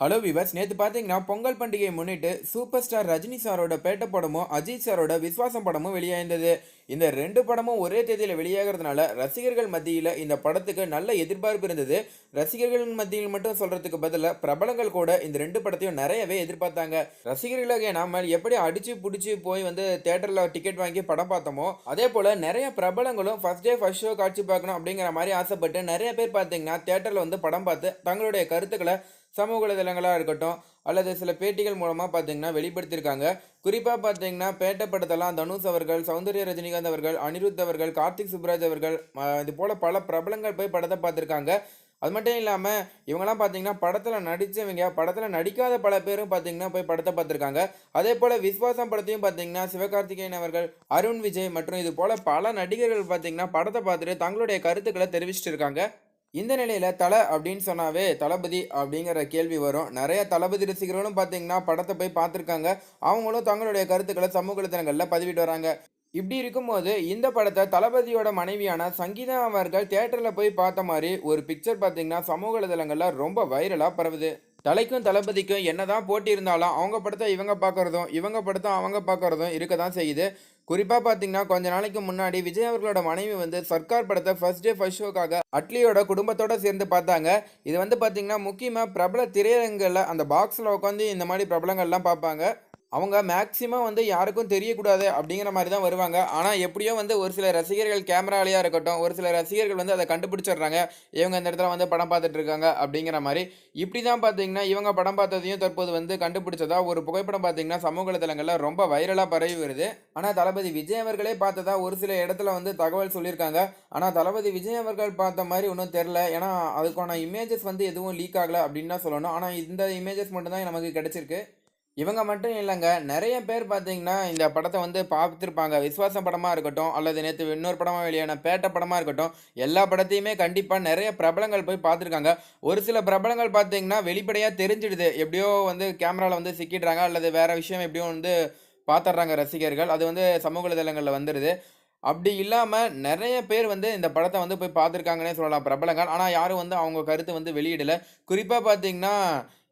Hello viewers நேற்று பார்த்தீங்கன்னா பொங்கல் பண்டிகையை முன்னிட்டு சூப்பர் ஸ்டார் ரஜினி சாரோட பேட்ட படமும் அஜித் சாரோட விஸ்வாசம் படமும் வெளியாயிருந்தது. இந்த ரெண்டு படமும் ஒரே தேதியில் வெளியாகிறதுனால ரசிகர்கள் மத்தியில் இந்த படத்துக்கு நல்ல எதிர்பார்ப்பு இருந்தது. ரசிகர்கள் மத்தியில் மட்டும் சொல்கிறதுக்கு பதிலாக பிரபலங்கள் கூட இந்த ரெண்டு படத்தையும் நிறையவே எதிர்பார்த்தாங்க. ரசிகர்களாக நாம எப்படி அடித்து பிடிச்சி போய் வந்து தேட்டரில் டிக்கெட் வாங்கி படம் பார்த்தோமோ அதே போல் நிறைய பிரபலங்களும் ஃபர்ஸ்ட் டே ஃபஸ்ட் ஷோ காட்சி பார்க்கணும் அப்படிங்கிற மாதிரி ஆசைப்பட்டு நிறைய பேர் பார்த்தீங்கன்னா தேட்டரில் வந்து படம் பார்த்து தங்களுடைய கருத்துக்களை சமூக வலைதளங்களாக இருக்கட்டும் அல்லது சில பேட்டிகள் மூலமாக பார்த்தீங்கன்னா வெளிப்படுத்தியிருக்காங்க. குறிப்பாக பார்த்தீங்கன்னா பேட்ட படத்தெல்லாம் தனுஷ் அவர்கள் சௌந்தர்ய ரஜினிகாந்த் அவர்கள் அனிருத் அவர்கள் கார்த்திக் சுப்ராஜ் அவர்கள் இது போல் பல பிரபலங்கள் போய் படத்தை பார்த்துருக்காங்க அது மட்டும் இல்லாமல் இவங்கெல்லாம் பார்த்தீங்கன்னா படத்தில் நடித்தவங்க படத்தில் நடிக்காத பல பேரும் பார்த்தீங்கன்னா போய் படத்தை பார்த்துருக்காங்க அதே போல் விஸ்வாசம் படத்தையும் பார்த்தீங்கன்னா சிவகார்த்திகேயன் அவர்கள் அருண் விஜய் மற்றும் இது போல் பல நடிகர்கள் பார்த்தீங்கன்னா படத்தை பார்த்துட்டு தங்களுடைய கருத்துக்களை தெரிவிச்சிட்டு இருக்காங்க. இந்த நிலையில் தலை அப்படின்னு சொன்னாவே தளபதி அப்படிங்கிற கேள்வி வரும். நிறைய தளபதி ரசிகர்களும் பார்த்தீங்கன்னா படத்தை போய் பார்த்துருக்காங்க. அவங்களும் தங்களுடைய கருத்துக்களை சமூக வலைத்தளங்களில் பதிவிட்டு வராங்க. இப்படி இருக்கும்போது இந்த படத்தை தளபதியோட மனைவியான சங்கீதா அவர்கள் தியேட்டரில் போய் பார்த்த மாதிரி ஒரு பிக்சர் பார்த்தீங்கன்னா சமூக வலைதளங்களில் ரொம்ப வைரலாக பரவுது. தலைக்கும் தளபதிக்கும் என்னதான் போட்டி இருந்தாலும் அவங்க படத்தை இவங்க பார்க்கறதும் இவங்க படத்தை அவங்க பார்க்குறதும் இருக்க தான் செய்யுது. குறிப்பாக பார்த்தீங்கன்னா கொஞ்ச நாளைக்கு முன்னாடி விஜய் அவர்களோட மனைவி வந்து சர்க்கார் படத்தை ஃபர்ஸ்ட் டே ஃபர்ஸ்ட் ஷோக்காக அட்லியோட குடும்பத்தோட சேர்ந்து பார்த்தாங்க. இது வந்து பார்த்தீங்கன்னா முக்கியமாக பிரபல திரையரங்கில் அந்த பாக்ஸில் உட்காந்து இந்த மாதிரி பிரபலங்கள்லாம் பார்ப்பாங்க. அவங்க மேக்ஸிமம் வந்து யாருக்கும் தெரியக்கூடாது அப்படிங்கிற மாதிரி தான் வருவாங்க. ஆனால் எப்படியோ வந்து ஒரு சில ரசிகர்கள் கேமராலையாக இருக்கட்டும் ஒரு சில ரசிகர்கள் வந்து அதை கண்டுபிடிச்சிடுறாங்க. இவங்க இந்த இடத்துல வந்து படம் பார்த்துட்டு இருக்காங்க அப்படிங்கிற மாதிரி. இப்படி தான் பார்த்தீங்கன்னா இவங்க படம் பார்த்ததையும் தற்போது வந்து கண்டுபிடிச்சதா ஒரு புகைப்படம் பார்த்தீங்கன்னா சமூக தளங்களில் ரொம்ப வைரலாக பரவி வருது. ஆனால் தளபதி விஜய் அவர்களே பார்த்ததா ஒரு சில இடத்துல வந்து தகவல் சொல்லியிருக்காங்க. ஆனால் தளபதி விஜய் அவர்கள் பார்த்த மாதிரி ஒன்றும் தெரில ஏன்னா அதுக்கான இமேஜஸ் வந்து எதுவும் லீக் ஆகலை அப்படின்னு தான் சொல்லணும். ஆனால் இந்த இமேஜஸ் மட்டும்தான் நமக்கு கிடச்சிருக்கு. இவங்க மட்டும் இல்லைங்க. நிறைய பேர் பார்த்தீங்கன்னா இந்த படத்தை வந்து பார்த்துருப்பாங்க. விஸ்வாசம் படமாக இருக்கட்டும் அல்லது நேற்று இன்னொரு படமாக வெளியான பேட்ட படமாக இருக்கட்டும் எல்லா படத்தையுமே கண்டிப்பாக நிறைய பிரபலங்கள் போய் பார்த்துருக்காங்க. ஒரு சில பிரபலங்கள் பார்த்தீங்கன்னா வெளிப்படையாக தெரிஞ்சிடுது. எப்படியோ வந்து கேமராவில் வந்து சிக்கிடுறாங்க அல்லது வேறு விஷயம் எப்படியோ வந்து பார்த்துட்றாங்க ரசிகர்கள். அது வந்து சமூக வலைதளங்களில் வந்துடுது அப்படி இல்லாமல் நிறைய பேர் வந்து இந்த படத்தை வந்து போய் பார்த்துருக்காங்கன்னே சொல்லலாம் பிரபலங்கள். ஆனால் யாரும் வந்து அவங்க கருத்து வந்து வெளியிடலை. குறிப்பாக பார்த்தீங்கன்னா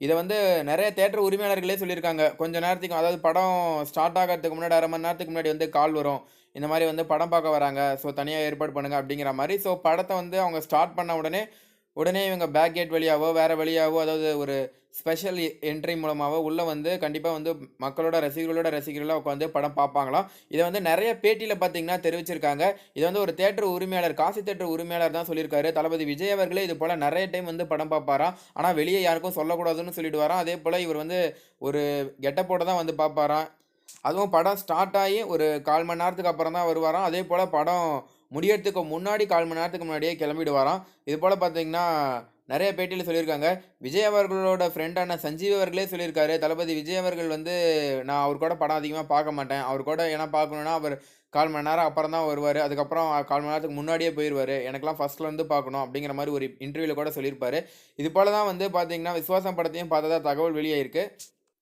இதை வந்து நிறைய தேட்டர் உரிமையாளர்களே சொல்லியிருக்காங்க கொஞ்ச நேரத்துக்கு அதாவது படம் ஸ்டார்ட் ஆகிறதுக்கு முன்னாடி அரை மணி நேரத்துக்கு முன்னாடி வந்து கால் வரும். இந்த மாதிரி வந்து படம் பார்க்க வராங்க. ஸோ தனியாக ஏற்பாடு பண்ணுங்க அப்படிங்கிற மாதிரி. ஸோ படத்தை வந்து அவங்க ஸ்டார்ட் பண்ண உடனே உடனே இவங்க பேக் கேட் வழியாவோ வேறு வழியாவோ அதாவது ஒரு ஸ்பெஷல் என்ட்ரி மூலமாகவோ உள்ளே வந்து கண்டிப்பாக வந்து மக்களோட ரசிகர்களோட ரசிகர்களாக உட்காந்து படம் பார்ப்பாங்களாம். இதை வந்து நிறைய பேட்டியில் பார்த்தீங்கன்னா தெரிவிச்சிருக்காங்க. இது வந்து ஒரு தேட்டர் உரிமையாளர் காசி தேட்டர் உரிமையாளர் தான் சொல்லியிருக்காரு. தளபதி விஜய் அவர்களே இது போல் நிறைய டைம் வந்து படம் பார்ப்பாராம். ஆனால் வெளியே யாருக்கும் சொல்லக்கூடாதுன்னு சொல்லிட்டு வரான் அதே போல் இவர் வந்து ஒரு கெட்டப்போட தான் வந்து பார்ப்பாராம். அதுவும் படம் ஸ்டார்ட் ஆகி ஒரு கால் மணி நேரத்துக்கு அப்புறம் தான் வருவாராம். அதே போல் படம் முடியறதுக்கு முன்னாடி கால் மணி நேரத்துக்கு முன்னாடியே கிளம்பிடுவாராம். இது போல் பார்த்தீங்கன்னா நிறைய பேட்டியில் சொல்லியிருக்காங்க. விஜய் அவர்களோட ஃப்ரெண்டான சஞ்சீவ் அவர்களே சொல்லியிருக்காரு. தளபதி விஜய் அவர்கள் வந்து நான் அவர் கூட படம் அதிகமாக பார்க்க மாட்டேன். அவர் கூட ஏன்னா பார்க்கணுன்னா அவர் கால் மணி நேரம் அப்புறம் தான் வருவார். அதுக்கப்புறம் கால் மணி நேரத்துக்கு முன்னாடியே போயிடுவார் எனக்குலாம் ஃபஸ்ட்லேருந்து பார்க்கணும். அப்படிங்கிற மாதிரி ஒரு இன்டர்வியூவில் கூட சொல்லியிருப்பாரு. இது போல் தான் வந்து பார்த்தீங்கன்னா விஸ்வாசம் படத்தையும் பார்த்ததா தகவல் வெளியாயிருக்கு.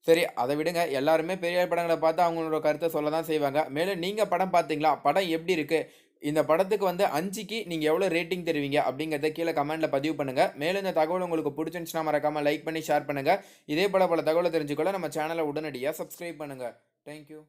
சரி அதை விடுங்க. எல்லாருமே பெரியார் படங்களை பார்த்து அவங்களோட கருத்தை சொல்ல தான் செய்வாங்க. மேலும் நீங்கள் படம் பார்த்தீங்களா? படம் எப்படி இருக்குது இந்த படத்துக்கு வந்து அஞ்சுக்கு நீங்கள் எவ்வளோ ரேட்டிங் தருவீங்க அப்படிங்கிறத கீழே கமெண்ட்டில் பதிவு பண்ணுங்கள் மேலும் இந்த தகவல் உங்களுக்கு பிடிச்சிருந்துச்சுன்னா மறக்காமல் லைக் பண்ணி ஷேர் பண்ணுங்கள் இதே போல பல தகவலை தெரிஞ்சுக்கொள்ள நம்ம சேனலை உடனடியாக சப்ஸ்கிரைப் பண்ணுங்கள் தேங்க்யூ